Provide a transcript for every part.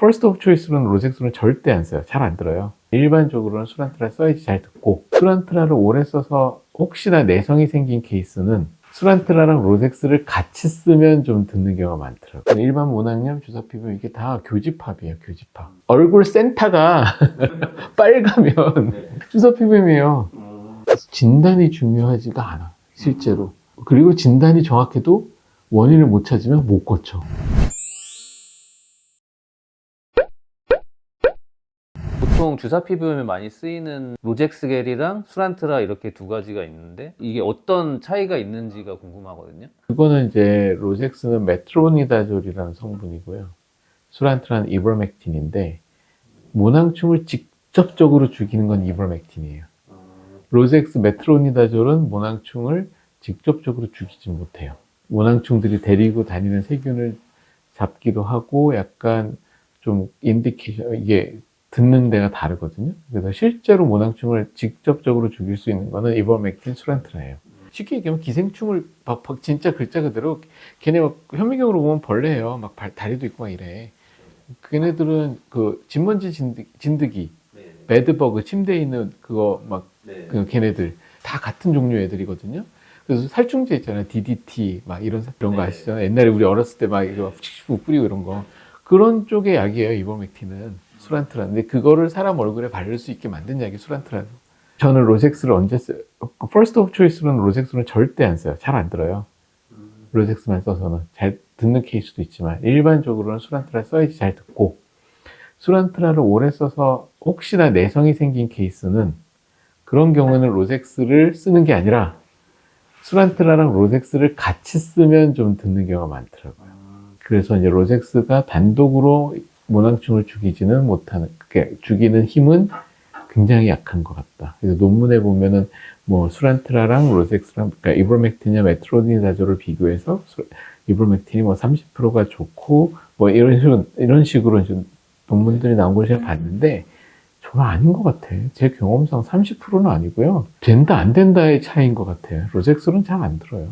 first of choice로는 로젝스는 절대 안 써요. 잘 안 들어요. 일반적으로는 수란트라 써야지 잘 듣고 수란트라를 오래 써서 혹시나 내성이 생긴 케이스는 수란트라랑 로젝스를 같이 쓰면 좀 듣는 경우가 많더라고요. 일반 모낭염, 주사 피부 이게 다 교집합이에요. 교집합. 얼굴 센터가 빨가면 주사 피부염이에요. 진단이 중요하지가 않아. 실제로. 그리고 진단이 정확해도 원인을 못 찾으면 못 고쳐. 보통 주사 피부염에 많이 쓰이는 로젝스겔이랑 수란트라 이렇게 두 가지가 있는데 이게 어떤 차이가 있는지가 궁금하거든요. 그거는 이제 로젝스는 메트로니다졸이라는 성분이고요. 수란트라는 이브라맥틴인데 모낭충을 직접적으로 죽이는 건 이브라맥틴이에요. 로젝스 메트로니다졸은 모낭충을 직접적으로 죽이지 못해요. 모낭충들이 데리고 다니는 세균을 잡기도 하고 약간 좀 인디케이션 이게 듣는 데가 다르거든요. 그래서 실제로 모낭충을 직접적으로 죽일 수 있는 거는 이버맥틴 수란트라예요. 쉽게 얘기하면 기생충을 막, 막 진짜 글자 그대로 걔네 막 현미경으로 보면 벌레예요. 막 발- 다리도 있고 막 이래. 걔네들은 그 진먼지 진드, 진드기, 배드버그 침대에 있는 그거 막 그 걔네들 다 같은 종류 애들이거든요. 그래서 살충제 있잖아요. DDT 막 이런 사- 이런 거 네. 아시죠? 옛날에 우리 어렸을 때 막 이거 푹 뿌리고 이런 거 그런 쪽의 약이에요. 이버맥틴은 수란트라. 근데 그거를 사람 얼굴에 바를 수 있게 만든 약이 수란트라. 저는 로젝스를 언제 써요? 퍼스트 오브 초이스로는 로젝스는 절대 안 써요. 잘 안 들어요. 로젝스만 써서는 잘 듣는 케이스도 있지만 일반적으로는 수란트라 써야지 잘 듣고 수란트라를 오래 써서 혹시나 내성이 생긴 케이스는 그런 경우는 로젝스를 쓰는 게 아니라 수란트라랑 로젝스를 같이 쓰면 좀 듣는 경우가 많더라고요. 그래서 이제 로젝스가 단독으로 모낭충을 죽이지는 못하는, 그게 죽이는 힘은 굉장히 약한 것 같다. 그래서 논문에 보면은 뭐 수란트라랑 로젝스랑, 그러니까 이브로맥틴이나 메트로니다졸을 비교해서 수- 이브로맥틴이 뭐 30%가 좋고 뭐 이런 식으로, 이런 식으로 좀 논문들이 나온 걸 제가 봤는데 저는 아닌 것 같아. 제 경험상 30%는 아니고요. 된다, 안 된다의 차이인 것 같아요. 로젝스는 잘 안 들어요.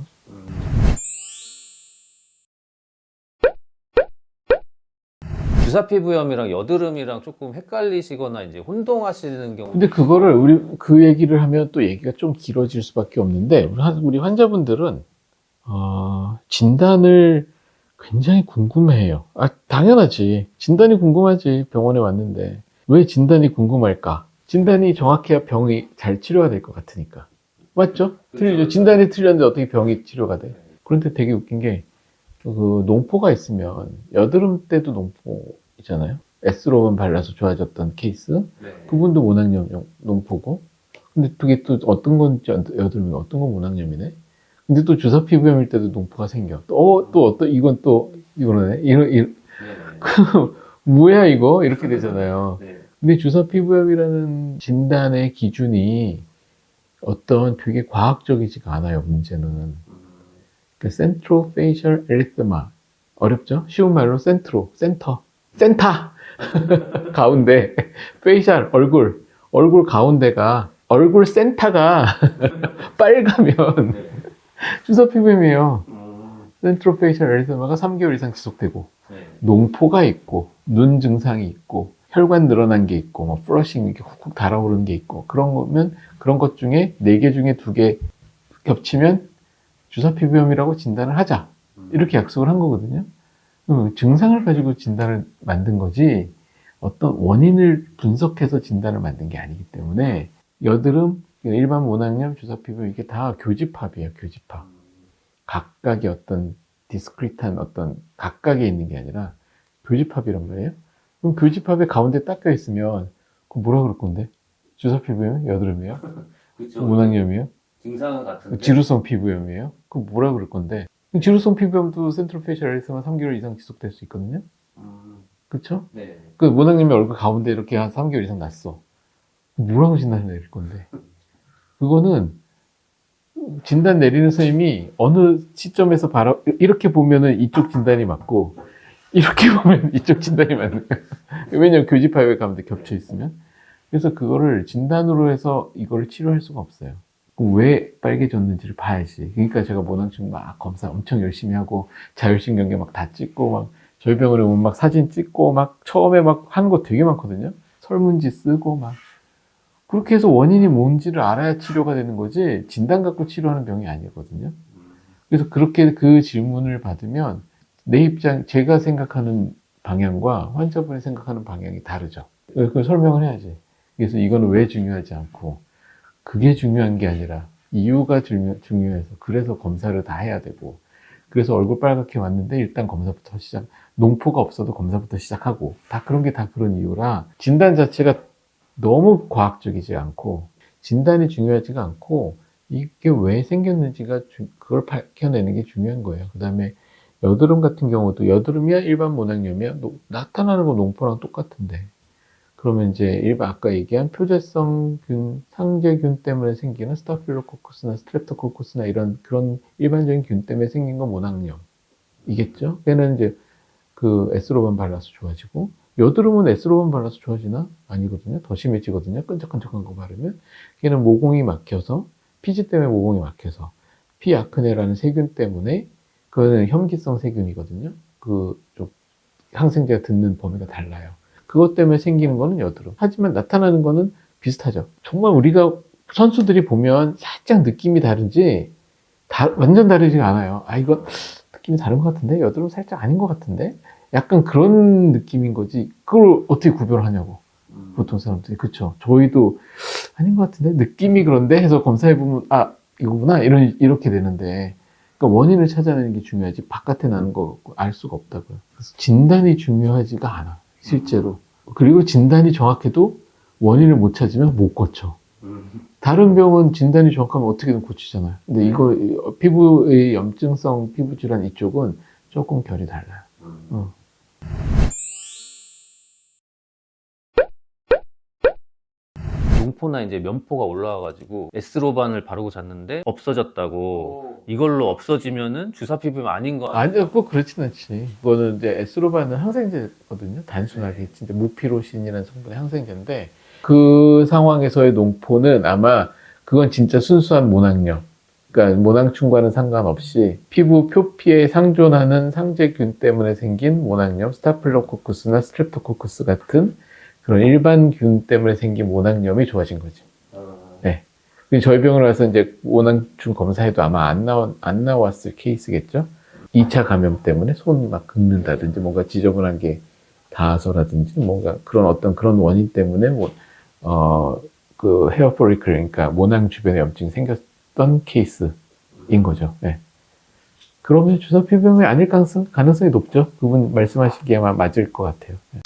주사 피부염이랑 여드름이랑 조금 헷갈리시거나 이제 혼동하시는 경우 근데 그거를 우리 그 얘기를 하면 또 얘기가 좀 길어질 수밖에 없는데 우리, 환- 우리 환자분들은 어, 진단을 굉장히 궁금해해요. 아 당연하지. 진단이 궁금하지. 병원에 왔는데 왜 진단이 궁금할까? 진단이 정확해야 병이 잘 치료가 될 것 같으니까. 맞죠? 틀리죠. 진단이 틀렸는데 어떻게 병이 치료가 돼? 그런데 되게 웃긴 게, 그, 농포가 있으면, 여드름 때도 농포 있잖아요? 에스로만 발라서 좋아졌던 케이스? 그분도 모낭염 농포고. 근데 그게 또 어떤 건지 여드름이 어떤 건 모낭염이네. 근데 또 주사 피부염일 때도 농포가 생겨. 또, 어, 또 어떤, 이건 또, 이거네. 이런, 이런, 뭐야, 이거? 이렇게 되잖아요. 근데 주사 피부염이라는 진단의 기준이 어떤 되게 과학적이지가 않아요, 문제는. 그 센트로 페이셜 에리스마. 어렵죠? 쉬운 말로 센트로, 센터, 센터! 가운데, 페이셜, 얼굴. 얼굴 가운데가, 얼굴 센터가 빨가면 주사 피부염이에요. 센트로 페이셜 에리스마가 3개월 이상 지속되고, 농포가 있고, 눈 증상이 있고, 혈관 늘어난 게 있고, 뭐 플러싱 이렇게 훅훅 달아오르는 게 있고, 그런 거면 그런 것 중에 네 개 중에 두 개 겹치면 주사 피부염이라고 진단을 하자. 이렇게 약속을 한 거거든요. 음, 증상을 가지고 진단을 만든 거지 어떤 원인을 분석해서 진단을 만든 게 아니기 때문에 여드름, 일반 모낭염, 주사 피부 이게 다 교집합이에요. 교집합. 각각의 어떤 디스크리트한 어떤 각각에 있는 게 아니라 교집합이란 말이에요. 그럼 교집합의 가운데 딱껴 있으면 그 뭐라 그럴 건데? 주사 피부염? 여드름이에요? 그렇죠. 모낭염이에요? 증상은 같은데 지루성 피부염이에요? 그럼 뭐라 그럴 건데? 지루성 피부염도 센트럴 페이셜 에리스만 3개월 이상 지속될 수 있거든요? 그쵸? 네. 그 모낭염이 얼굴 가운데 이렇게 한 3개월 이상 났어. 뭐라고 진단을 내릴 건데? 그거는 진단 내리는 선생님이 어느 시점에서 바로 이렇게 보면은 이쪽 진단이 맞고 이렇게 보면 이쪽 진단이 맞는 거야. 왜냐면 교집합에 가운데 겹쳐 있으면. 그래서 그거를 진단으로 해서 이거를 치료할 수가 없어요. 왜 빨개졌는지를 봐야지. 그러니까 제가 모낭충 막 검사 엄청 열심히 하고 자율신경계 막 다 찍고 막 저희 병원에 오면 막 사진 찍고 막 처음에 막 하는 거 되게 많거든요. 설문지 쓰고 막 그렇게 해서 원인이 뭔지를 알아야 치료가 되는 거지 진단 갖고 치료하는 병이 아니거든요. 그래서 그렇게 그 질문을 받으면 내 입장 제가 생각하는 방향과 환자분이 생각하는 방향이 다르죠. 그걸 설명을 해야지. 그래서 이거는 왜 중요하지 않고 그게 중요한 게 아니라 이유가 중요, 중요해서 그래서 검사를 다 해야 되고 그래서 얼굴 빨갛게 왔는데 일단 검사부터 시작 농포가 없어도 검사부터 시작하고 다 그런 게 다 그런 이유라 진단 자체가 너무 과학적이지 않고 진단이 중요하지가 않고 이게 왜 생겼는지가 주- 그걸 밝혀내는 게 중요한 거예요. 그 다음에 여드름 같은 경우도 여드름이야? 일반 모낭염이야? 노- 나타나는 건 농포랑 똑같은데 그러면 이제 일반 아까 얘기한 표재성 균, 상재균 때문에 생기는 스타필로코쿠스나 스트랩토코쿠스나 이런 그런 일반적인 균 때문에 생긴 건 모낭염이겠죠. 걔는 이제 그 에스로반 발라서 좋아지고 여드름은 에스로반 발라서 좋아지나? 아니거든요. 더 심해지거든요. 끈적끈적한 거 바르면 걔는 모공이 막혀서 피지 때문에 모공이 막혀서 피아크네라는 세균 때문에 그거는 혐기성 세균이거든요. 그 좀 항생제가 듣는 범위가 달라요. 그것 때문에 생기는 거는 여드름. 하지만 나타나는 거는 비슷하죠. 정말 우리가 선수들이 보면 살짝 느낌이 다른지 다- 완전 다르지가 않아요. 아 이건 느낌이 다른 것 같은데 여드름 살짝 아닌 것 같은데 약간 그런 느낌인 거지. 그걸 어떻게 구별하냐고 보통 사람들이 그쵸. 저희도 아닌 것 같은데 느낌이 그런데 해서 검사해 보면 아 이거구나 이런 이렇게 되는데 그러니까 원인을 찾아내는 게 중요하지 바깥에 나는 거 알 수가 없다고요. 그래서 진단이 중요하지가 않아 실제로. 그리고 진단이 정확해도 원인을 못 찾으면 못 고쳐. 다른 병은 진단이 정확하면 어떻게든 고치잖아요. 근데 이거 이- 피부의 염증성 피부 질환 이쪽은 조금 결이 달라요. 어. 농포나 이제 면포가 올라와가지고 에스로반을 바르고 잤는데 없어졌다고 이걸로 없어지면은 주사 피부염 아닌 거 아니요, 꼭 그렇진 않지. 그거는 이제 에스로바는 항생제거든요. 단순하게 진짜 무피로신이라는 성분의 항생제인데 그 상황에서의 농포는 아마 그건 진짜 순수한 모낭염. 그러니까 모낭충과는 상관없이 피부 표피에 상존하는 상재균 때문에 생긴 모낭염, 스타필로코쿠스나 스트랩토코쿠스 같은 그런 일반 균 때문에 생긴 모낭염이 좋아진 거지. 네. 근데 저희 병원 와서 이제 모낭충 검사해도 아마 안 나온 안 나왔을 케이스겠죠. 2차 감염 때문에 손 막 긁는다든지 뭔가 지저분한 게 닿아서라든지 뭔가 그런 어떤 그런 원인 때문에 뭐, 뭐어그 헤어 포리클 그러니까 모낭 주변에 염증이 생겼던 케이스인 거죠. 네. 그러면 주사 피부염이 아닐 가능성, 가능성이 높죠. 그분 말씀하시기에 아마 맞을 것 같아요. 네.